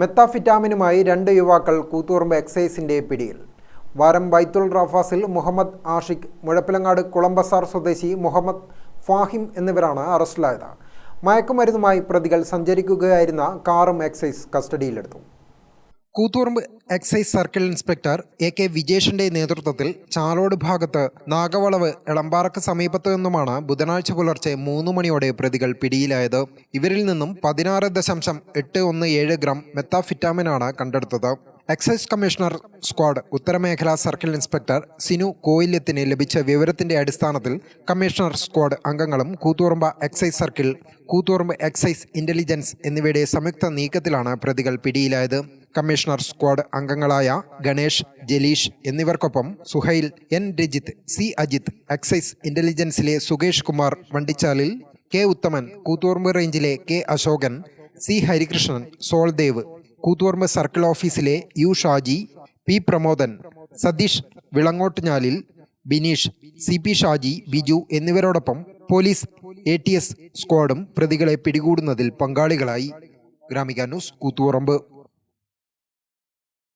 മെത്താഫിറ്റാമിനുമായി രണ്ട് യുവാക്കൾ കൂത്തുപറമ്പ് എക്സൈസിന്റെ പിടിയിൽ. വാരം ബൈത്തുൽ റഫാസിൽ മുഹമ്മദ് ആഷിഖ് മുഴപ്പിലങ്ങാട് കുളമ്പസാർ സ്വദേശി മുഹമ്മദ് ഫാഹിം എന്നിവരാണ് അറസ്റ്റിലായത്. മയക്കുമരുന്നുമായി പ്രതികൾ സഞ്ചരിക്കുകയായിരുന്ന കാറും എക്സൈസ് കസ്റ്റഡിയിലെടുത്തു. Koothuparamba excise circle inspector A K വിജേഷിന്റെ നേതൃത്വത്തിൽ ചാലോട് ഭാഗത്ത് നാഗവളവ് എളമ്പാറക്ക് സമീപത്തു നിന്നുമാണ് ബുധനാഴ്ച പുലർച്ചെ മൂന്ന് മണിയോടെ പ്രതികൾ പിടിയിലായത്. ഇവരിൽ നിന്നും പതിനാറ് ദശാംശം എട്ട് ഒന്ന് ഏഴ് ഗ്രാം മെത്താഫിറ്റാമിനാണ് കണ്ടെടുത്തത്. എക്സൈസ് കമ്മീഷണർ സ്ക്വാഡ് ഉത്തരമേഖലാ സർക്കിൾ ഇൻസ്പെക്ടർ സിനു കോയില്യത്തിന് ലഭിച്ച വിവരത്തിന്റെ അടിസ്ഥാനത്തിൽ കമ്മീഷണർ സ്ക്വാഡ് അംഗങ്ങളും Koothuparamba excise circle Koothuparamba excise intelligence എന്നിവയുടെ സംയുക്ത നീക്കത്തിലാണ് പ്രതികൾ പിടിയിലായത്. കമ്മീഷണർ സ്ക്വാഡ് അംഗങ്ങളായ ഗണേഷ് ജലീഷ് എന്നിവർക്കൊപ്പം Suhail N. Rajith C. Ajith excise ഇന്റലിജൻസിലെ Sukesh Kumar വണ്ടിച്ചാലിൽ K. Uthaman Koothuparamba റേഞ്ചിലെ K. Ashokan C. Harikrishnan Soldev Koothuparamba circle ഓഫീസിലെ U. Shaji P. Pramodan Satheesh Vilangottunjalil Bineesh C. P. Shaji Biju എന്നിവരോടൊപ്പം police A. T. S. സ്ക്വാഡും പ്രതികളെ പിടികൂടുന്നതിൽ പങ്കാളികളായി. Gramika news Koothuparamba.